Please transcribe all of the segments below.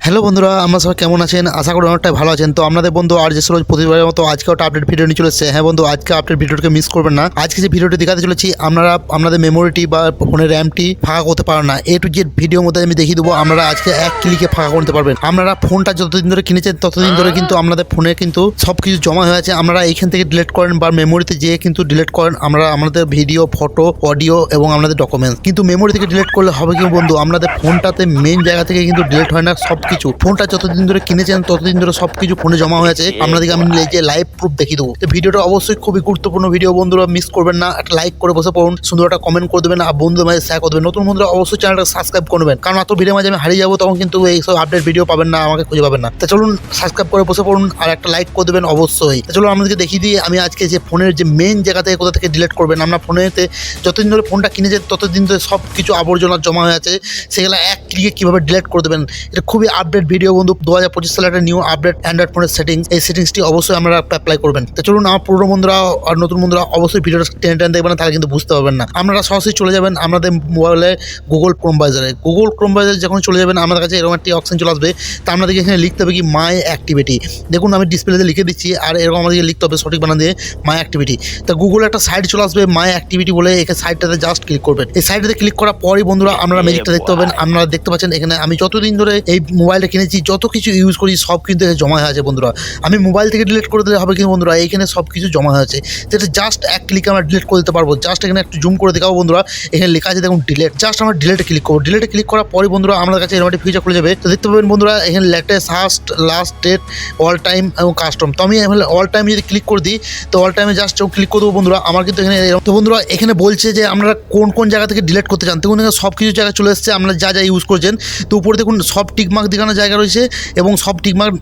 Hello বন্ধুরা, আমরা সবাই কেমন আছেন? আশা করি অনেকটাই ভালো আছেন। তো আপনাদের বন্ধু আর যে রোজ প্রতিবারের মতো আজকে একটা আপডেট ভিডিও নিয়ে চলে এসেছে। হ্যাঁ বন্ধু, আজকে আপডেট ভিডিওটাকে মিস করবেন না। আজকে যে ভিডিওটি দেখাতে চলেছি, আপনারা, আপনাদের মেমোরিটি বা ফোনের র্যামটি ফাঁকা করতে পারেন না। এ টু জেড ভিডিওর মধ্যে আমি দেখিয়ে দেবো, আপনারা আজকে এক ক্লিকে ফাঁকা করতে পারবেন। আপনারা ফোনটা যতদিন ধরে কিনেছেন, ততদিন ধরে কিন্তু আপনাদের ফোনে কিন্তু সব কিছু জমা হয়ে আছে। আপনারা এইখান থেকে ডিলিট করেন বা মেমোরিতে যেয়ে কিন্তু ডিলিট করেন, আমরা, আমাদের ভিডিও ফটো অডিও এবং আমাদের ডকুমেন্টস কিন্তু মেমোরি থেকে ডিলিট করলে হবে কি বন্ধু আপনাদের ফোনটাতে মেন জায়গা থেকে কিন্তু ডিলিট হয় না সব কিছু ফোনটা যতদিন ধরে কিনেছেন ততদিন ধরে সব কিছু ফোনে জমা হয়ে আছে আপনাদেরকে আমি যে লাইভ প্রুফ দেখিয়ে দেবো। ভিডিওটা অবশ্যই খুবই গুরুত্বপূর্ণ ভিডিও বন্ধুরা মিস করবেন না। একটা লাইক করে বসে পড়ুন সুন্দর একটা কমেন্ট করে দেবেন আর বন্ধুদের মাঝে শেয়ার করে দেবেন। নতুন বন্ধুরা অবশ্যই চ্যানেলটা সাবস্ক্রাইব করবেন কারণ এত ভিডিও মাঝে আমি হারিয়ে যাব তখন কিন্তু এই সব আপডেট ভিডিও পাবেন না আমাকে খুঁজে পাবেন না। তো চলুন সাবস্ক্রাইব করে বসে পড়ুন আর একটা লাইক করে দেবেন অবশ্যই। চলুন আপনাদেরকে দেখিয়ে দিই আমি আজকে যে ফোনের যে মেন জায়গা থেকে কোথা থেকে ডিলেট করবেন আপনার ফোনেতে যতদিন ধরে ফোনটা কিনেছেন ততদিন ধরে সব কিছু আবর্জনা জমা হয়ে আছে। সেগুলো এক ক্লিকে কীভাবে ডিলেট করে দেবেন এটা খুবই আপডেট ভিডিও বন্ধু। দু হাজার পঁচিশ সালে একটা নিউ আপডেট অ্যান্ড্রয়েড ফোনের সেটিংস এই সেটিংসটি অবশ্যই আপনারা অ্যাপ্লাই করবেন। তো চলুন আমার পুরনো বন্ধুরা আর নতুন বন্ধুরা অবশ্যই ভিডিওটা টেনে টেনে দেখবেন না, তাহলে কিন্তু বুঝতে পারবেন না। আপনারা সরাসরি চলে যাবেন আমাদের মোবাইলে গুগল ক্রোম ব্রাউজারে গুগল ক্রোম ব্রাউজারে যখন চলে যাবেন আমাদের কাছে এরকম একটি অপশন চলে আসবে। তা আপনাদেরকে এখানে লিখতে হবে কি মাই অ্যাক্টিভিটি দেখুন আমি ডিসপ্লেতে লিখে দিচ্ছি আর এরকম আমাদেরকে লিখতে হবে সঠিক বানা দিয়ে মাই অ্যাক্টিভিটি তা গুগল একটা সাইট চলে আসবে মাই অ্যাক্টিভিটি বলে এখানে সাইটটাতে জাস্ট ক্লিক করবেন। এই সাইটটাতে ক্লিক করার পরই বন্ধুরা আপনারা ম্যাজিকটা দেখতে পাবেন। আপনারা দেখতে পাচ্ছেন এখানে আমি যতদিন ধরে এই মোবাইলটা কিনেছি, যত কিছু ইউজ করি সব কিন্তু এখানে জমা হয়ে আছে বন্ধুরা। আমি মোবাইল থেকে ডিলিট করে দিলে হবে কিন্তু বন্ধুরা, এইখানে সব কিছু জমা হয়ে আছে। যেটা জাস্ট এক ক্লিকে আমরা ডিলিট করে দিতে পারব। জাস্ট এখানে একটু জুম করে দেখাবো বন্ধুরা, এখানে লেখা আছে দেখুন ডিলেট জাস্ট আমরা ডিলেটে ক্লিক করব। ডিলেটে ক্লিক করার পরে বন্ধুরা আমাদের কাছে এরকম ফিচার খুলে যাবে। তো দেখতে পাবেন বন্ধুরা, এখানে latest first last date all time এবং কাস্টম তো আমি এখানে অল টাইম যদি ক্লিক করে দিই, তো অল টাইমে জাস্ট ক্লিক করে দেবো বন্ধুরা, আমার কিন্তু এখানে তো বন্ধুরা, এখানে বলছে যে আমরা কোন কোন জায়গা থেকে ডিলিট করতে চান। দেখুন এখানে সব কিছু জায়গায় চলে এসেছে আমরা যা যা ইউজ করছেন। তো উপরে দেখুন সব টিকমার্ক দেখানোর জায়গা রয়েছে এবং সব টিকমার্ক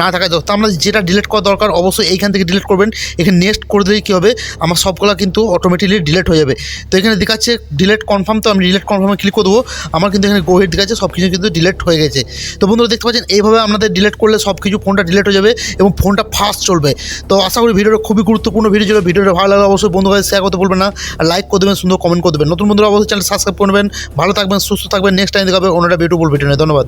না থাকা দরকার আমরা যেটা ডিলিট করা দরকার অবশ্যই এইখান থেকে ডিলিট করবেন। এখানে নেক্সট করে দিলে কী হবে? আমার সবগুলো কিন্তু অটোমেটিকলি ডিলিট হয়ে যাবে। তো এখানে দেখাচ্ছে ডিলিট কনফার্ম তো আমি ডিলিট কনফার্মে ক্লিক করে দেবো। আমার কিন্তু এখানে গোহেড দেখাচ্ছে সব কিছু কিন্তু ডিলিট হয়ে গেছে। তো বন্ধুরা দেখতে পাচ্ছেন, এইভাবে আপনাদের ডিলিট করলে সব কিছু ফোনটা ডিলিট হয়ে যাবে এবং ফোনটা ফাস্ট চলবে। তো আশা করি ভিডিওটা খুবই গুরুত্বপূর্ণ ভিডিও ছিল। ভিডিওটা ভালো লাগলে অবশ্যই বন্ধু ভাই শেয়ার করতে বলবেন না। আর লাইক করে দেবেন, সুন্দর কমেন্ট করে দেবেন। নতুন বন্ধুরা অবশ্যই চ্যানেল সাবস্ক্রাইব করবেন ভালো থাকবেন, সুস্থ থাকবেন। নেক্সট টাইম দেখাবে অন্যটা বিউটিফুল ভিডিও নিয়ে। ধন্যবাদ।